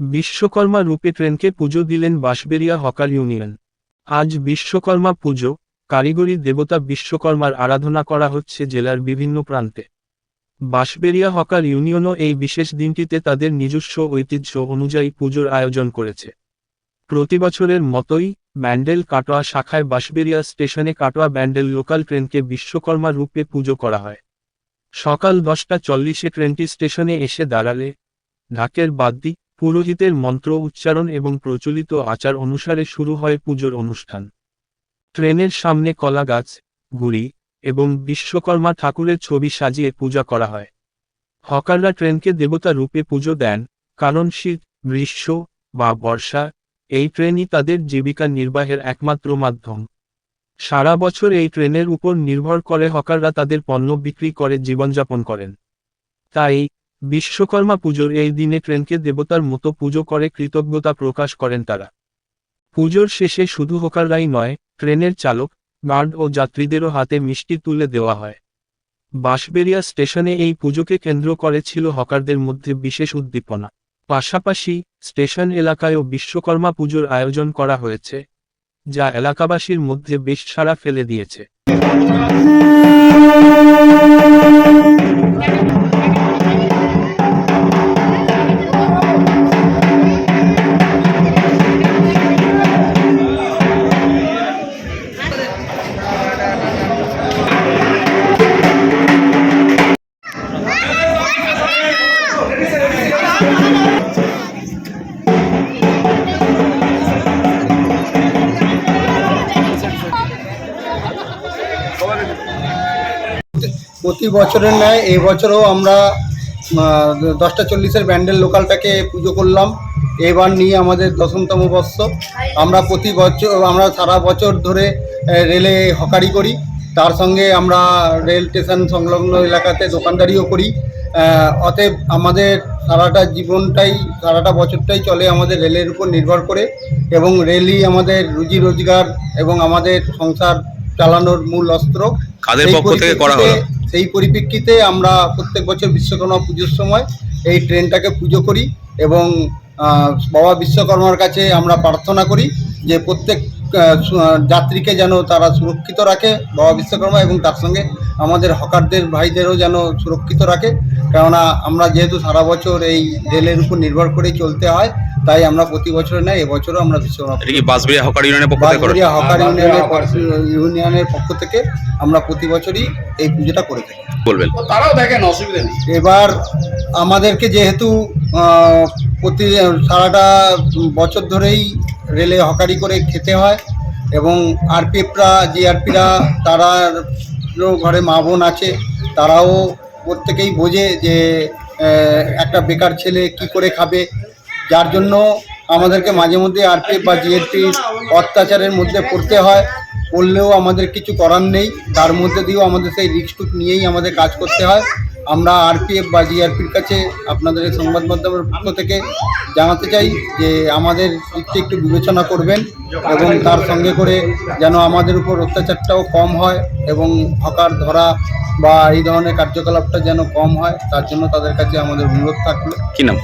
বিশ্বকর্মা রূপে ট্রেনকে পুজো দিলেন Bansberia hawker union. আজ বিশ্বকর্মা পুজো, কারিগরি দেবতা বিশ্বকর্মার আরাধনা করা হচ্ছে জেলার বিভিন্ন প্রান্তে। বাঁশবেরিয়া হকার ইউনিয়নও এই বিশেষ দিনটিতে তাদের নিজস্ব ঐতিহ্য অনুযায়ী পুজোর আয়োজন করেছে। প্রতি বছরের মতোই ব্যান্ডেল কাটোয়া শাখায় বাঁশবেরিয়া স্টেশনে কাটোয়া ব্যান্ডেল লোকাল ট্রেনকে বিশ্বকর্মা রূপে পুজো করা হয়। সকাল দশটা চল্লিশে ট্রেনটি স্টেশনে এসে দাঁড়ালে, ঢাকের বাদ্যি পুরোহিতের মন্ত্র উচ্চারণ এবং প্রচলিত আচার অনুসারে শুরু হয় পুজোর অনুষ্ঠান। ট্রেনের সামনে কলা গাছ, গুড়ি এবং বিশ্বকর্মা ঠাকুরের ছবি সাজিয়ে পূজা করা হয়। হকাররা ট্রেনকে দেবতা রূপে পুজো দেন, কারণ শীত, গ্রীষ্ম বা বর্ষা এই ট্রেনই তাদের জীবিকা নির্বাহের একমাত্র মাধ্যম। সারা বছর এই ট্রেনের উপর নির্ভর করে হকাররা তাদের পণ্য বিক্রি করে জীবনযাপন করেন। তাই বিশ্বকর্মা পুজোর এই দিনে ট্রেনকে দেবতার মতো পুজো করে কৃতজ্ঞতা প্রকাশ করেন তারা। পুজোর শেষে শুধু হোকাররাই নয়, ট্রেনের চালক, গার্ড ও যাত্রীদেরও হাতে মিষ্টি তুলে দেওয়া হয়। বাঁশবেরিয়া স্টেশনে এই পুজোকে কেন্দ্র করে ছিল হকারদের মধ্যে বিশেষ উদ্দীপনা। পাশাপাশি স্টেশন এলাকায়ও বিশ্বকর্মা পুজোর আয়োজন করা হয়েছে, যা এলাকাবাসীর মধ্যে বেশ সাড়া ফেলে দিয়েছে। প্রতি বছরের ন্যায় এই বছরও আমরা দশটা চল্লিশের ব্যান্ডেল লোকালটাকে পুজো করলাম। এবার নিয়ে আমাদের দশমতম বর্ষ। আমরা প্রতি বছর, আমরা সারা বছর ধরে রেলে হকারি করি। তার সঙ্গে আমরা রেল স্টেশন সংলগ্ন এলাকাতে দোকানদারিও করি। অতএব আমাদের সারাটা জীবনটাই, সারাটা বছরটাই চলে আমাদের রেলের উপর নির্ভর করে। এবং রেলই আমাদের রুজি রোজগার এবং আমাদের সংসার চালানোর মূল অস্ত্র। কাদের পক্ষ থেকে করা হলো? সেই পরিপ্রেক্ষিতে আমরা প্রত্যেক বছর বিশ্বকর্মা পুজোর সময় এই ট্রেনটাকে পুজো করি এবং বাবা বিশ্বকর্মার কাছে আমরা প্রার্থনা করি যে প্রত্যেক যাত্রীকে যেন তারা সুরক্ষিত রাখে বাবা বিশ্বকর্মা এবং তার সঙ্গে আমাদের হকারদের ভাইদেরও যেন সুরক্ষিত রাখে। কেননা আমরা যেহেতু সারা বছর এই রেলের উপর নির্ভর করেই চলতে হয় তাই আমরা প্রতি বছরে নেই এবছরও আমরা বিশ্বকর্মা এটা কি বাসবিড়িয়া হকার ইউনিয়নের পক্ষ থেকে করা? বাঁশবেড়িয়া হকার ইউনিয়নের পক্ষ- ইউনিয়নের পক্ষ থেকে আমরা প্রতি বছরই এই পুজোটা করে থাকি। বলবেন। তারাও দেখেন অসুবিধা নেই। এবার আমাদেরকে যেহেতু আহ, প্রতি সারাটা বছর ধরেই রেলে হকারি করে খেতে হয় এবং আরপিএফরা জিআরপিরা তারা ঘরে মা বোন আছে তারাও প্রত্যেকেই বোঝে যে আহ, একটা বেকার ছেলে কি করে খাবে যার জন্য আমাদেরকে মাঝে মধ্যে আরপিএফ বা জিএরপির অত্যাচারের মধ্যে পড়তে হয়। পড়লেও আমাদের কিছু করার নেই। তার মধ্যে দিয়েও আমাদের সেই রিস্কটুক নিয়েই আমাদের কাজ করতে হয়। আমরা আরপিএফ বা জিআরপির কাছে আপনাদের এই সংবাদ মাধ্যমের পক্ষ থেকে জানাতে চাই যে আমাদের দিকটা একটু বিবেচনা করবেন এবং তার সঙ্গে করে যেন আমাদের উপর অত্যাচারটাও কম হয় এবং হকার ধরা বা এই ধরনের কার্যকলাপটা যেন কম হয়, তার জন্য তাদের কাছে আমাদের অনুরোধ থাকল। কি নাম?